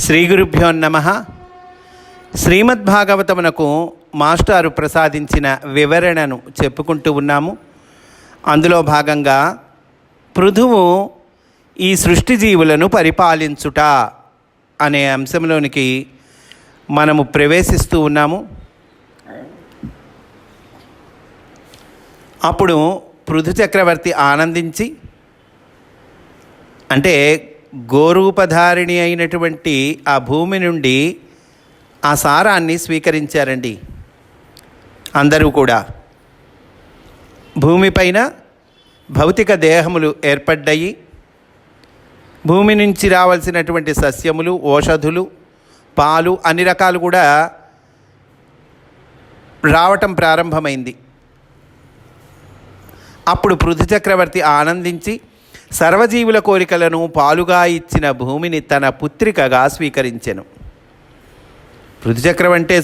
శ్రీ గురుభ్యో నమ. శ్రీమద్భాగవతమునకు మాస్టారు ప్రసాదించిన వివరణను చెప్పుకుంటూ ఉన్నాము. అందులో భాగంగా పృథువు ఈ సృష్టి జీవులను పరిపాలించుట అనే అంశంలోనికి మనము ప్రవేశిస్తూ ఉన్నాము. అప్పుడు పృథు చక్రవర్తి ఆనందించి అంటే గోరూపధారిణి అయినటువంటి ఆ భూమి నుండి ఆ సారాన్ని స్వీకరించారండి. అందరూ కూడా. భూమిపైన భౌతిక దేహములు ఏర్పడ్డాయి. భూమి నుంచి రావాల్సినటువంటి సస్యములు ఓషధులు పాలు అన్ని రకాలు కూడా రావటం ప్రారంభమైంది. అప్పుడు పృథు చక్రవర్తి ఆనందించి సర్వజీవుల కోరికలను పాలుగా ఇచ్చిన భూమిని తన పుత్రికగా స్వీకరించెను. పృథుచక్రం అంటే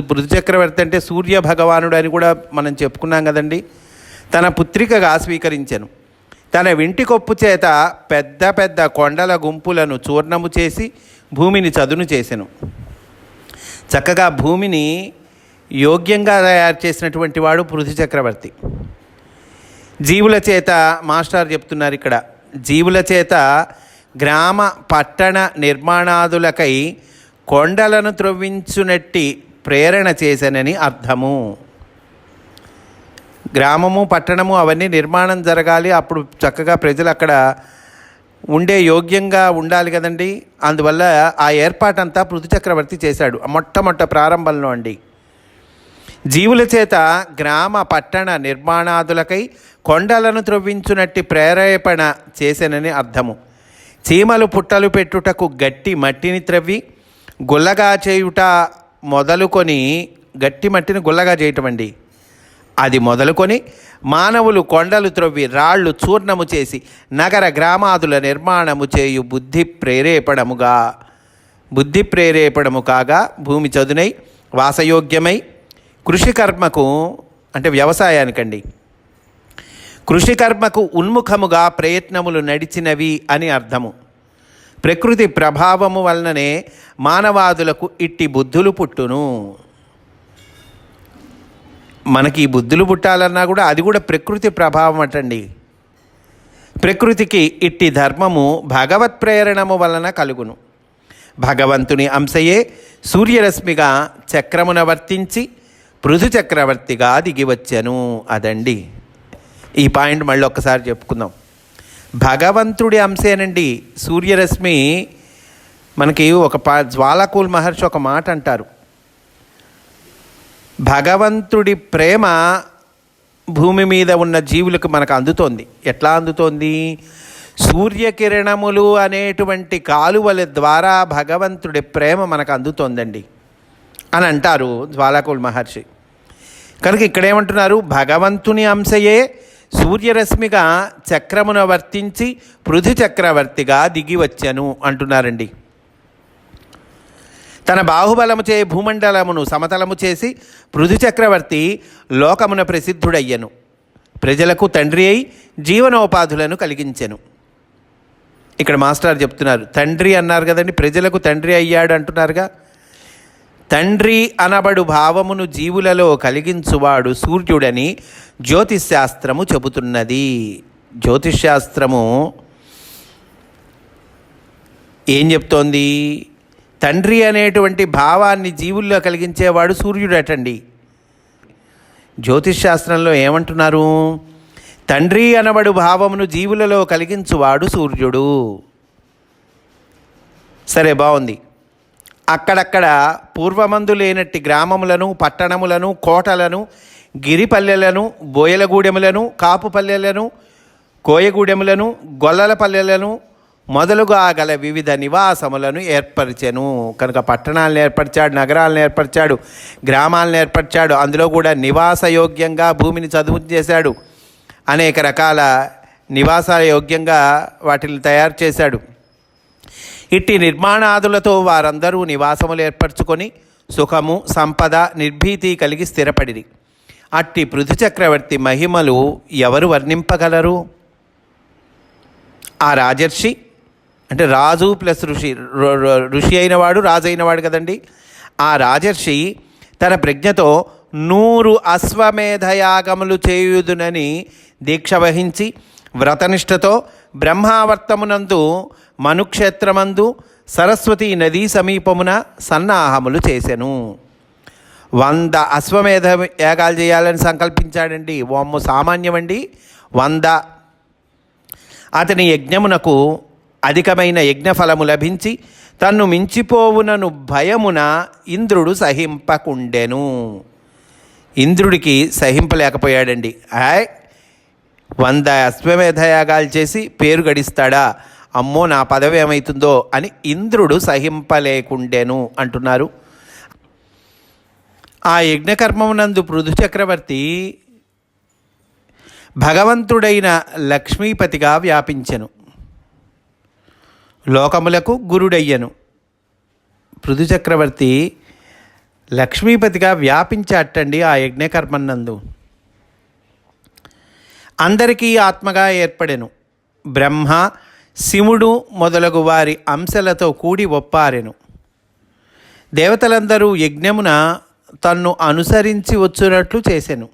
పృథుచక్రవర్తి అంటే సూర్య భగవానుడు అని కూడా మనం చెప్పుకున్నాం కదండి. తన పుత్రికగా స్వీకరించెను. తన వింటి కొప్పు చేత పెద్ద పెద్ద కొండల గుంపులను చూర్ణము చేసి భూమిని చదును చేసెను. చక్కగా భూమిని యోగ్యంగా తయారు చేసినటువంటి వాడు పృథు చక్రవర్తి జీవుల చేత మాస్టర్ చెప్తున్నారు ఇక్కడ. జీవుల చేత గ్రామ పట్టణ నిర్మాణాదులకై కొండలను త్రవ్వించునట్టి ప్రేరణ చేశానని అర్థము. గ్రామము పట్టణము అవన్నీ నిర్మాణం జరగాలి. అప్పుడు చక్కగా ప్రజలు అక్కడ ఉండే యోగ్యంగా ఉండాలి కదండి. అందువల్ల ఆ ఏర్పాటంతా పృథు చక్రవర్తి చేశాడు. మొట్టమొట్ట ప్రారంభంలో అండి. జీవుల చేత గ్రామ పట్టణ నిర్మాణాదులకై కొండలను త్రవ్వించునట్టి ప్రేరేపణ చేసెనని అర్థము. చీమలు పుట్టలు పెట్టుటకు గట్టి మట్టిని త్రవ్వి గుల్లగా చేయుట మొదలుకొని గట్టి మట్టిని గుల్లగా చేయటం అండి అది మొదలుకొని మానవులు కొండలు త్రవ్వి రాళ్ళు చూర్ణము చేసి నగర గ్రామాదుల నిర్మాణము చేయు బుద్ధి ప్రేరేపణముగా బుద్ధి ప్రేరేపణము కాగా భూమి చదునై వాసయోగ్యమై కృషి కర్మకు అంటే వ్యవసాయానికండి. కృషి కర్మకు ఉన్ముఖముగా ప్రయత్నములు నడిచినవి అని అర్థము. ప్రకృతి ప్రభావము వలననే మానవాదులకు ఇట్టి బుద్ధులు పుట్టును. మనకి ఈ బుద్ధులు పుట్టాలన్నా కూడా అది కూడా ప్రకృతి ప్రభావం అటండి. ప్రకృతికి ఇట్టి ధర్మము భగవత్ ప్రేరణము వలన కలుగును. భగవంతుని అంశయే సూర్యరశ్మిగా చక్రమున వర్తించి పృథు చక్రవర్తిగా దిగివచ్చెను అదండి. ఈ పాయింట్ మళ్ళీ ఒక్కసారి చెప్పుకుందాం. భగవంతుడి అంశేనండి సూర్యరశ్మి మనకి ఒక పా జ్వాలకూల్ మహర్షి ఒక మాట అంటారు. భగవంతుడి ప్రేమ భూమి మీద ఉన్న జీవులకు మనకు అందుతోంది. ఎట్లా అందుతోంది? సూర్యకిరణములు అనేటువంటి కాలువల ద్వారా భగవంతుడి ప్రేమ మనకు అందుతోందండి. అని అంటారు జ్వాలాకుల్ మహర్షి. కనుక ఇక్కడేమంటున్నారు? భగవంతుని అంశయే సూర్యరశ్మిగా చక్రమున వర్తించి పృథు చక్రవర్తిగా దిగి వచ్చాను అంటున్నారండి. తన బాహుబలము చే భూమండలమును సమతలము చేసి పృథు చక్రవర్తి లోకమున ప్రసిద్ధుడయ్యను. ప్రజలకు తండ్రి అయి జీవనోపాధులను కలిగించెను. ఇక్కడ మాస్టర్ చెప్తున్నారు తండ్రి అన్నారు కదండి ప్రజలకు తండ్రి అయ్యాడు అంటున్నారుగా. తండ్రి అనబడు భావమును జీవులలో కలిగించువాడు సూర్యుడని జ్యోతిశాస్త్రము చెబుతున్నది. జ్యోతిశాస్త్రము ఏం చెప్తోంది? తండ్రి అనేటువంటి భావాన్ని జీవుల్లో కలిగించేవాడు సూర్యుడటండి. జ్యోతిశాస్త్రంలో ఏమంటున్నారు? తండ్రి అనబడు భావమును జీవులలో కలిగించువాడు సూర్యుడు. సరే బాగుంది. అక్కడక్కడ పూర్వమందు లేనట్టి గ్రామములను పట్టణములను కోటలను గిరిపల్లెలను బోయలగూడెములను కాపు పల్లెలను కోయగూడెములను గొల్లల పల్లెలను మొదలుగా గల వివిధ నివాసములను ఏర్పరిచెను. కనుక పట్టణాలను ఏర్పరిచాడు నగరాలను ఏర్పరిచాడు గ్రామాలను ఏర్పరిచాడు అందులో కూడా నివాసయోగ్యంగా భూమిని చదువు చేశాడు. అనేక రకాల నివాస యోగ్యంగా వాటిని తయారు చేశాడు. ఇట్టి నిర్మాణాదులతో వారందరూ నివాసములు ఏర్పరచుకొని సుఖము సంపద నిర్భీతి కలిగి స్థిరపడిరి. అట్టి పృథు చక్రవర్తి మహిమలు ఎవరు వర్ణింపగలరు? ఆ రాజర్షి అంటే రాజు ప్లస్ ఋషి రు- ఋషి అయినవాడు రాజు అయినవాడు కదండి. ఆ రాజర్షి తన ప్రజ్ఞతో నూరు అశ్వమేధయాగములు చేయుదునని దీక్ష వహించి వ్రతనిష్టతో బ్రహ్మావర్తమునందు మనుక్షేత్రమందు సరస్వతి నదీ సమీపమున సన్నాహములు చేసెను. వంద అశ్వమేధ యాగాలు చేయాలని సంకల్పించాడండి. ఓమ్ము సామాన్యమండి. వంద అతని యజ్ఞమునకు అధికమైన యజ్ఞఫలము లభించి తన్ను మించిపోవునను భయమున ఇంద్రుడు సహింపకుండెను. ఇంద్రుడికి సహింపలేకపోయాడండి. హాయ్ వంద అశ్వమేధ యాగాలు చేసి పేరు గడిస్తాడా? అమ్మో నా పదవి ఏమవుతుందో అని ఇంద్రుడు సహింపలేకుండెను అంటున్నారు. ఆ యజ్ఞకర్మమునందు పృథు చక్రవర్తి భగవంతుడైన లక్ష్మీపతిగా వ్యాపించెను. లోకములకు గురుడయ్యను. పృథు చక్రవర్తి లక్ష్మీపతిగా వ్యాపించాటండి ఆ యజ్ఞకర్మనందు అందరికీ ఆత్మగా ఏర్పడెను. బ్రహ్మ శివుడు మొదలగు వారి అంశలతో కూడి ఒప్పారెను. దేవతలందరూ యజ్ఞమున తన్ను అనుసరించి వచ్చునట్లు చేసెను.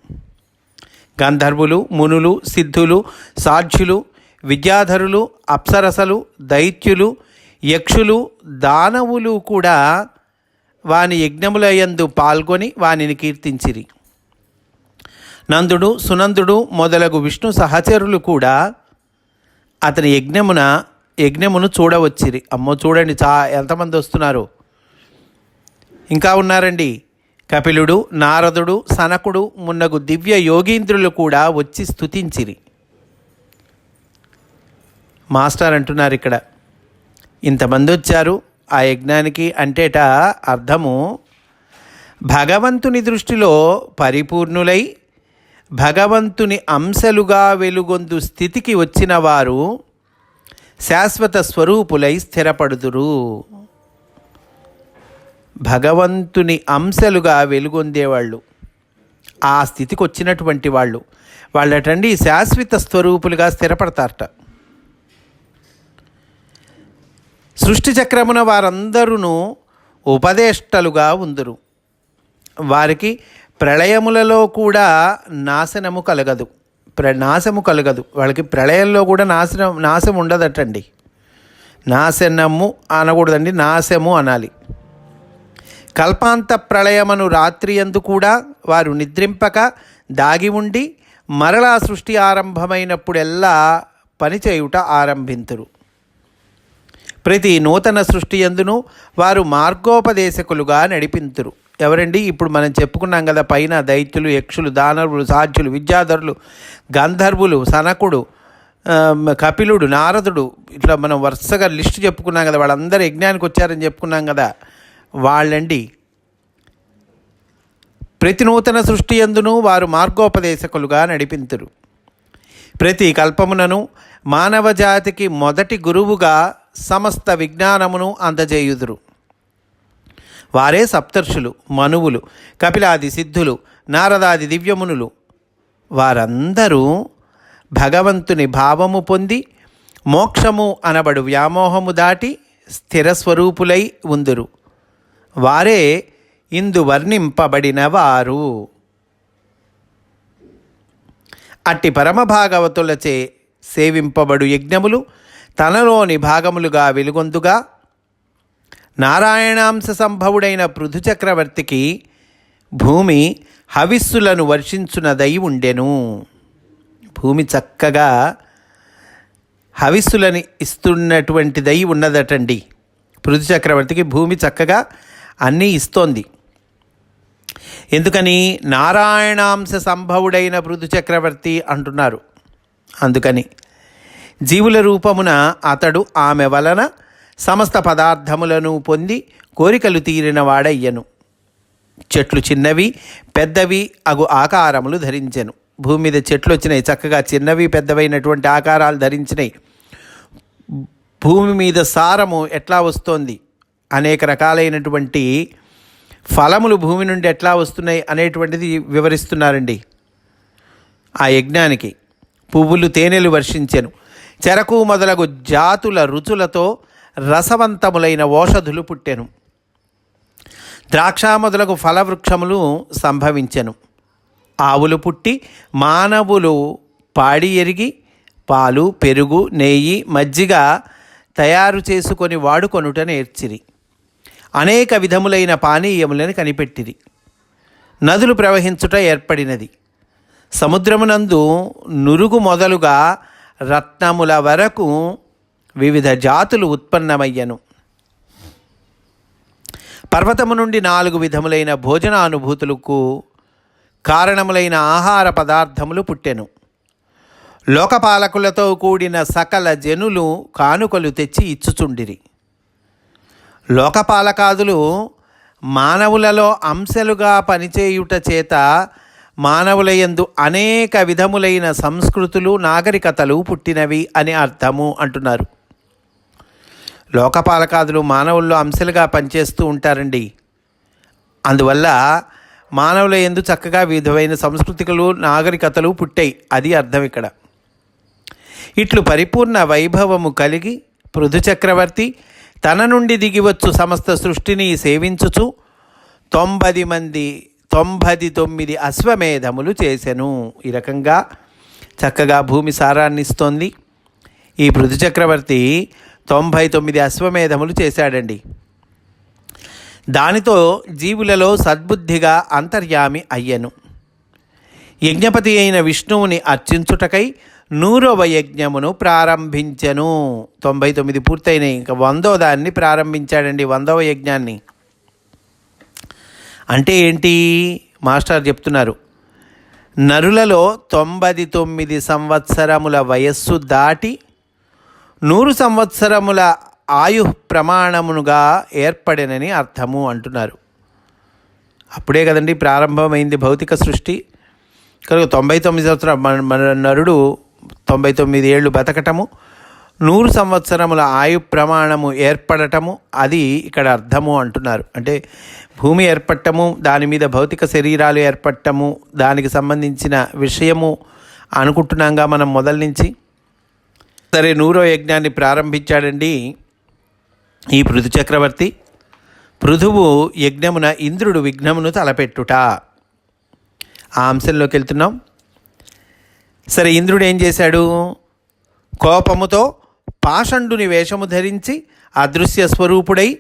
గంధర్వులు మునులు సిద్ధులు సాధ్యులు విద్యాధరులు అప్సరసలు దైత్యులు యక్షులు దానవులు కూడా వాని యజ్ఞములయందు పాల్గొని వానిని కీర్తించిరి. నందుడు సునందుడు మొదలగు విష్ణు సహచరులు కూడా అతని యజ్ఞమున యజ్ఞమును చూడవచ్చిరి. అమ్మో చూడండి చా ఎంతమంది వస్తున్నారు. ఇంకా ఉన్నారండి. కపిలుడు నారదుడు సనకుడు మున్నగు దివ్య యోగీంద్రులు కూడా వచ్చి స్తుతించిరి. మాస్టర్ అంటున్నారు ఇక్కడ. ఇంతమంది వచ్చారు. ఆ యజ్ఞానికి అంటేట అర్థము భగవంతుని దృష్టిలో పరిపూర్ణులై భగవంతుని అంశలుగా వెలుగొందు స్థితికి వచ్చిన వారు శాశ్వత స్వరూపులై స్థిరపడుదురు. భగవంతుని అంశలుగా వెలుగొందేవాళ్ళు. ఆ స్థితికి వచ్చినటువంటి వాళ్ళు. వాళ్ళటండి శాశ్వత స్వరూపులుగా స్థిరపడతారట. సృష్టి చక్రమున వారందరూ ఉపదేష్టలుగా ఉందరు. వారికి ప్రళయములలో కూడా నాశనము కలగదు. ప్ర నాశము కలగదు. వాళ్ళకి ప్రళయంలో కూడా నాశనం నాశం ఉండదటండి. నాశనము అనకూడదండి నాశము అనాలి. కల్పాంత ప్రళయమను రాత్రి ఎందు కూడా వారు నిద్రింపక దాగి ఉండి మరలా సృష్టి ఆరంభమైనప్పుడెల్లా పనిచేయుట ఆరంభింతురు. ప్రతి నూతన సృష్టి ఎందును వారు మార్గోపదేశకులుగా నడిపింతురు. ఎవరండి? ఇప్పుడు మనం చెప్పుకున్నాం కదా పైన దైత్యులు యక్షులు దానవులు సాధ్యులు విద్యాధరులు గంధర్వులు సనకుడు కపిలుడు నారదుడు. ఇట్లా మనం వరుసగా లిస్టు చెప్పుకున్నాం కదా వాళ్ళందరూ యజ్ఞానికి వచ్చారని చెప్పుకున్నాం కదా వాళ్ళండి. ప్రతి నూతన సృష్టి ఎందును వారు మార్గోపదేశకులుగా నడిపింతురు. ప్రతి కల్పమునను మానవ జాతికి మొదటి గురువుగా సమస్త విజ్ఞానమును అందజేయుదురు. వారే సప్తర్షులు మనువులు కపిలాది సిద్ధులు నారదాది దివ్యమునులు. వారందరూ భగవంతుని భావము పొంది మోక్షము అనబడు వ్యామోహము దాటి స్థిర స్వరూపులై ఉందురు. వారే ఇందు వర్ణింపబడిన వారు అట్టి పరమభాగవతులచే సేవింపబడు యజ్ఞములు తనలోని భాగములుగా వెలుగొందుగా నారాయణాంశ సంభవుడైన పృథు చక్రవర్తికి భూమి హవిస్సులను వర్షించునదై ఉండెను. భూమి చక్కగా హవిస్సులని ఇస్తున్నటువంటిదై ఉన్నదటండి. పృథు చక్రవర్తికి భూమి చక్కగా అన్నీ ఇస్తోంది. ఎందుకని? నారాయణాంశ సంభవుడైన పృథు చక్రవర్తి అంటున్నారు. అందుకని జీవుల రూపమున అతడు ఆమె వలన సమస్త పదార్థములను పొంది కోరికలు తీరిన వాడయ్యను. చెట్లు చిన్నవి పెద్దవి అగు ఆకారములు ధరించెను. భూమి మీద చెట్లు వచ్చినాయి చక్కగా చిన్నవి పెద్దవైనటువంటి ఆకారాలు ధరించినాయి. భూమి మీద సారము ఎట్లా వస్తోంది? అనేక రకాలైనటువంటి ఫలములు భూమి నుండి ఎట్లా వస్తున్నాయి అనేటువంటిది వివరిస్తున్నారండి. ఆ యజ్ఞానికి పువ్వులు తేనెలు వర్షించెను. చెరకు మొదలగు జాతుల రుచులతో రసవంతములైన ఓషధులు పుట్టెను. ద్రాక్ష మొదలగు ఫలవృక్షములు సంభవించెను. ఆవులు పుట్టి మానవులు పాడి ఎరిగి పాలు పెరుగు నెయ్యి మజ్జిగ తయారు చేసుకొని వాడుకొనుట నేర్చిరి అనేక విధములైన పానీయములను కనిపెట్టిరి. నదులు ప్రవహించుట ఏర్పడినది. సముద్రమునందు నురుగు మొదలుగా రత్నముల వరకు వివిధ జాతులు ఉత్పన్నమయ్యను. పర్వతము నుండి నాలుగు విధములైన భోజనానుభూతులకు కారణములైన ఆహార పదార్థములు పుట్టెను. లోకపాలకులతో కూడిన సకల జనులు కానుకలు తెచ్చి ఇచ్చుచుండిరి. లోకపాలకాదులు మానవులలో అంశలుగా పనిచేయుట చేత మానవులయందు అనేక విధములైన సంస్కృతులు నాగరికతలు పుట్టినవి అని అర్థము అంటున్నారు. లోకపాలకాదులు మానవుల్లో అంశలుగా పనిచేస్తూ ఉంటారండి. అందువల్ల మానవుల ఎందు చక్కగా విధమైన సంస్కృతికలు నాగరికతలు పుట్టాయి. అది అర్థం ఇక్కడ. ఇట్లు పరిపూర్ణ వైభవము కలిగి పృథు చక్రవర్తి తన నుండి దిగివచ్చు సమస్త సృష్టిని సేవించుచు తొంభది మంది తొంభది తొమ్మిది అశ్వమేధములు చేసెను. ఈ రకంగా చక్కగా భూమి సారాన్ని ఇస్తోంది ఈ పృథు చక్రవర్తి తొంభై తొమ్మిది అశ్వమేధములు చేశాడండి. దానితో జీవులలో సద్బుద్ధిగా అంతర్యామి అయ్యను. యజ్ఞపతి అయిన విష్ణువుని అర్చించుటకై నూరవ యజ్ఞమును ప్రారంభించెను. తొంభై తొమ్మిది పూర్తయినాయి. ఇంకా వందో దాన్ని ప్రారంభించాడండి వందవ యజ్ఞాన్ని. అంటే ఏంటి? మాస్టర్ చెప్తున్నారు. నరులలో తొంభై తొమ్మిది సంవత్సరముల వయస్సు దాటి నూరు సంవత్సరముల ఆయు ప్రమాణమునుగా ఏర్పడినని అర్థము అంటున్నారు. అప్పుడే కదండి ప్రారంభమైంది భౌతిక సృష్టి. కనుక తొంభై తొమ్మిది సంవత్సరం మన నరుడు తొంభై తొమ్మిది ఏళ్ళు బతకటము నూరు సంవత్సరముల ఆయు ప్రమాణము ఏర్పడటము అది ఇక్కడ అర్థము అంటున్నారు. అంటే భూమి ఏర్పడటము దాని మీద భౌతిక శరీరాలు ఏర్పడటము దానికి సంబంధించిన విషయము అనుకుంటున్నాంగా మనం మొదల నుంచి. సరే నూరో యజ్ఞాన్ని ప్రారంభించాడండి ఈ పృథు చక్రవర్తి. పృథువు యజ్ఞమున ఇంద్రుడు విఘ్నమును తలపెట్టుట. ఆ అంశంలోకి వెళ్తున్నాం. సరే ఇంద్రుడు ఏం చేశాడు? కోపముతో పాషండుని వేషము ధరించి అదృశ్య స్వరూపుడై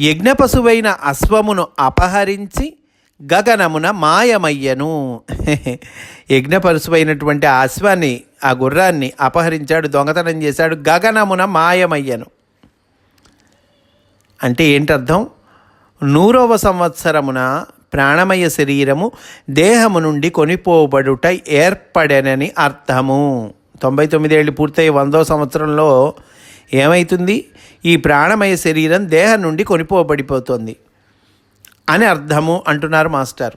యజ్ఞపశువైన అశ్వమును అపహరించి గగనమున మాయమయ్యను. యజ్ఞపశువైనటువంటి ఆ అశ్వాన్ని ఆ గుర్రాన్ని అపహరించాడు దొంగతనం చేశాడు గగనమున మాయమయ్యను. అంటే ఏంటర్థం? నూరవ సంవత్సరమున ప్రాణమయ శరీరము దేహము నుండి కొనిపోబడుట ఏర్పడనని అర్థము. తొంభై తొమ్మిదేళ్ళు పూర్తయి వందో సంవత్సరంలో ఏమవుతుంది ఈ ప్రాణమయ శరీరం దేహం నుండి కొనిపోబడిపోతుంది అని అర్థము అంటున్నారు మాస్టర్.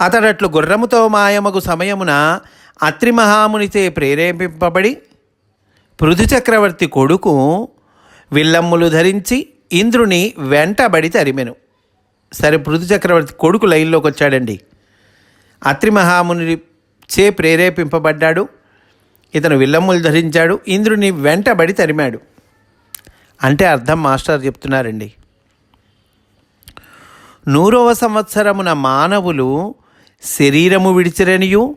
అతడట్లు గుర్రముతో మాయమగు సమయమున అత్రిమహామునిచే ప్రేరేపింపబడి పృథుచక్రవర్తి కొడుకు విల్లమ్ములు ధరించి ఇంద్రుని వెంటబడి తరిమెను. సరే పృథుచక్రవర్తి కొడుకు లైన్లోకి వచ్చాడండి అత్రిమహాముని చే ప్రేరేపింపబడ్డాడు. ఇతను విల్లమ్ములు ధరించాడు ఇంద్రుని వెంటబడి తరిమాడు. అంటే అర్థం మాస్టర్ చెప్తున్నారండి. నూరవ సంవత్సరమున మానవులు శరీరము విడిచిరనియు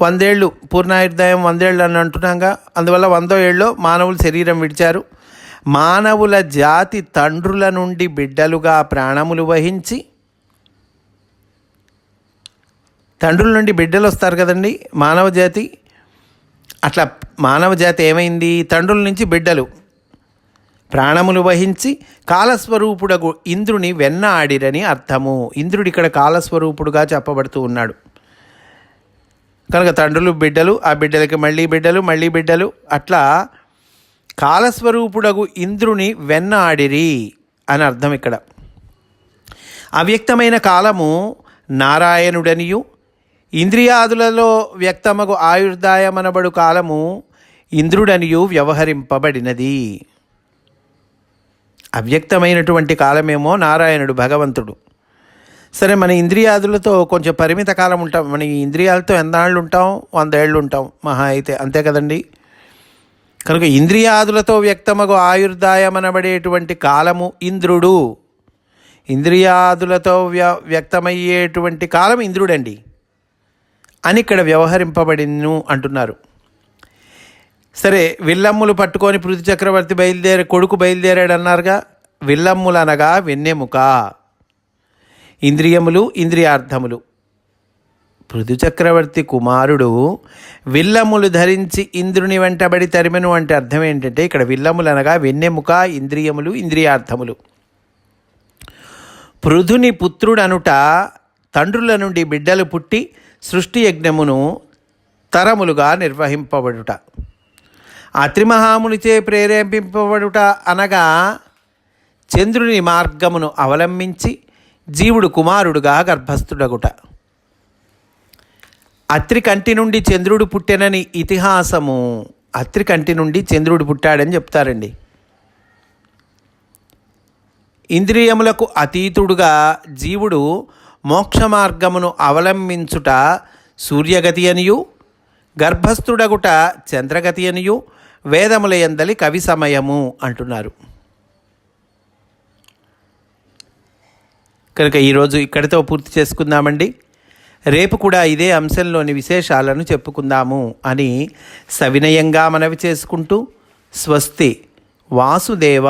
వందేళ్ళు పూర్ణాయుర్దాయం వందేళ్ళు అని అంటున్నాగా. అందువల్ల వందో ఏళ్ళలో మానవులు శరీరం విడిచారు. మానవుల జాతి తండ్రుల నుండి బిడ్డలుగా ప్రాణములు వహించి తండ్రుల నుండి బిడ్డలు వస్తారు కదండి మానవ జాతి. అట్లా మానవ జాతి ఏమైంది? తండ్రుల నుంచి బిడ్డలు ప్రాణములు వహించి కాలస్వరూపుడగు ఇంద్రుని వెన్న ఆడిరని అర్థము. ఇంద్రుడు ఇక్కడ కాలస్వరూపుడుగా చెప్పబడుతూ ఉన్నాడు. కనుక తండ్రులు బిడ్డలు ఆ బిడ్డలకి మళ్ళీ బిడ్డలు మళ్ళీ బిడ్డలు అట్లా కాలస్వరూపుడగు ఇంద్రుని వెన్న ఆడిరి అని అర్థం ఇక్కడ. అవ్యక్తమైన కాలము నారాయణుడనియు ఇంద్రియాదులలో వ్యక్తమగు ఆయుర్దాయమనబడు కాలము ఇంద్రుడనియు వ్యవహరింపబడినది. అవ్యక్తమైనటువంటి కాలమేమో నారాయణుడు భగవంతుడు. సరే మన ఇంద్రియాదులతో కొంచెం పరిమిత కాలం ఉంటాం. మన ఇంద్రియాలతో ఎన్నాళ్ళు ఉంటాం వంద ఏళ్ళు ఉంటాం మహా అయితే అంతే కదండి. కనుక ఇంద్రియాదులతో వ్యక్తమగు ఆయుర్దాయమనబడేటువంటి కాలము ఇంద్రుడు. ఇంద్రియాదులతో వ్య వ్యక్తమయ్యేటువంటి కాలం ఇంద్రుడండి. అని ఇక్కడ వ్యవహరింపబడిను అంటున్నారు. సరే విల్లమ్ములు పట్టుకొని పృథు చక్రవర్తి బయలుదేరి కొడుకు బయలుదేరాడు అన్నారుగా విల్లమ్ములు అనగా వెన్నెముక. ఇంద్రియములు ఇంద్రియార్థములు. పృథు చక్రవర్తి కుమారుడు విల్లములు ధరించి ఇంద్రుని వెంటబడి తరిమెను అంటే అర్థం ఏంటంటే ఇక్కడ విల్లములు అనగా వెన్నెముక ఇంద్రియములు ఇంద్రియార్థములు. పృథుని పుత్రుడనుట తండ్రుల నుండి బిడ్డలు పుట్టి సృష్టి యజ్ఞమును తరములుగా నిర్వహింపబడుట. అత్రిమహామునిచే ప్రేరేపింపబడుట అనగా చంద్రుని మార్గమును అవలంబించి జీవుడు కుమారుడుగా గర్భస్థుడగుట. అత్రి కంటి నుండి చంద్రుడు పుట్టెనని ఇతిహాసము అత్రి కంటి నుండి చంద్రుడు పుట్టాడని చెప్తారండి. ఇంద్రియములకు అతీతుడుగా జీవుడు మోక్ష మార్గమును అవలంబించుట సూర్యగతి అనియు గర్భస్థుడగుట చంద్రగతి అనియు వేదములయందలి కవి సమయము అంటున్నారు. కనుక ఈరోజు ఇక్కడితో పూర్తి చేసుకుందామండి. రేపు కూడా ఇదే అంశంలోని విశేషాలను చెప్పుకుందాము అని సవినయంగా మనవి చేసుకుంటూ స్వస్తి వాసుదేవ.